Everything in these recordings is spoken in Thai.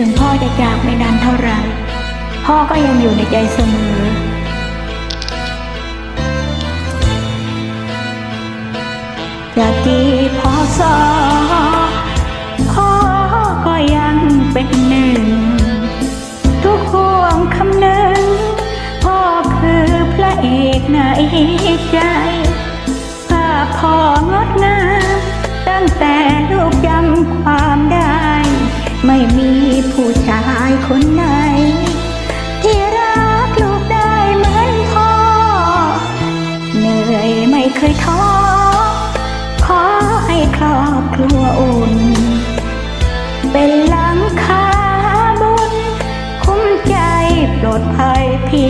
ถึงพ่อจะจากไม่นานเท่าไร พ่อก็ยังอยู่ในใจเสมอ จากกี่พอสอพ่อก็ยังเป็นหนึ่ง ทุกห่วงคำนึง พ่อคือพระเอกในใจ คนไหน ที่รักลูกได้เหมือนพ่อ เหนื่อยไม่เคยท้อ ขอให้ครอบครัวอุ่น เป็นหลังคาบุญ คุ้มใจปลอดภัยเพี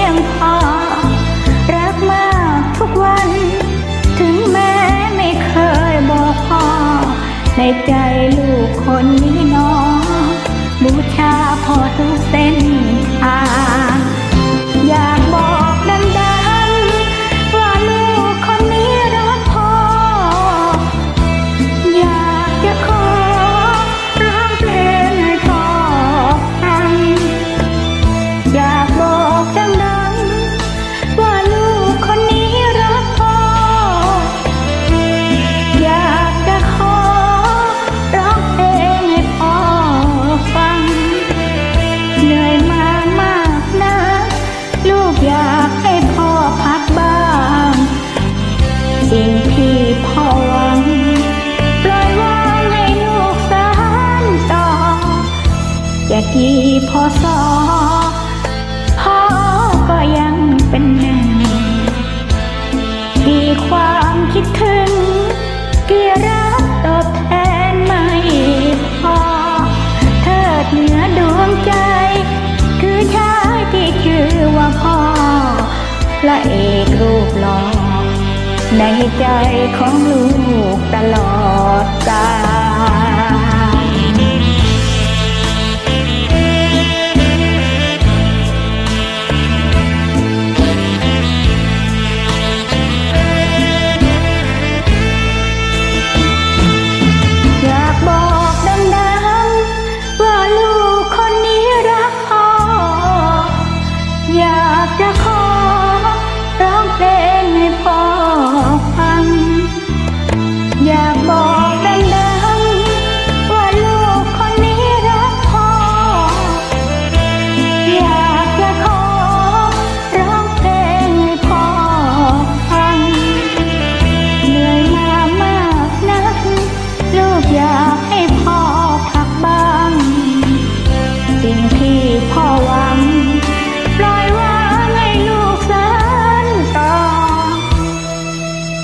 ยงพอ รักมากทุกวัน ถึงแม้ไม่เคยบอกพ่อ ในใจลูกคนนี้ สิ่งที่พ่อหวัง ปล่อยวางให้ลูกสานต่อ จะกี่พอสอพ่อก็ยังเป็นหนึ่งกี่ความคิดถึงกี่รักตอบแทนไม่พอ เทิดเหนือดวงใจ คือชายที่ชื่อว่าพ่อพระเอกรูปหล่อ ในใจของลูกตลอดกาล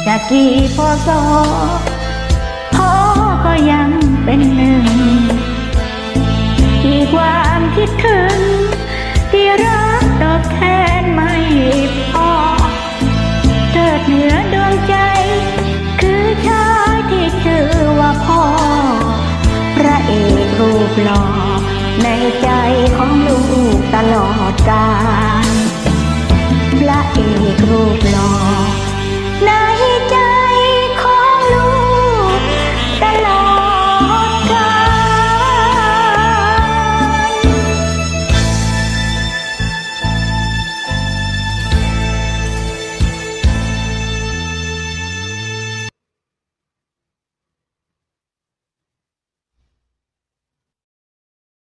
จากกี่พอสอพ่อก็ยังเป็นหนึ่ง ที่ความคิดถึง ที่รักตอบแทนไม่พอเถิดเหนือดวงใจ คือชายที่ชื่อว่าพ่อ พระเอกรูปหล่อในใจของลูกตลอดกาลพระเอกรูปหล่อ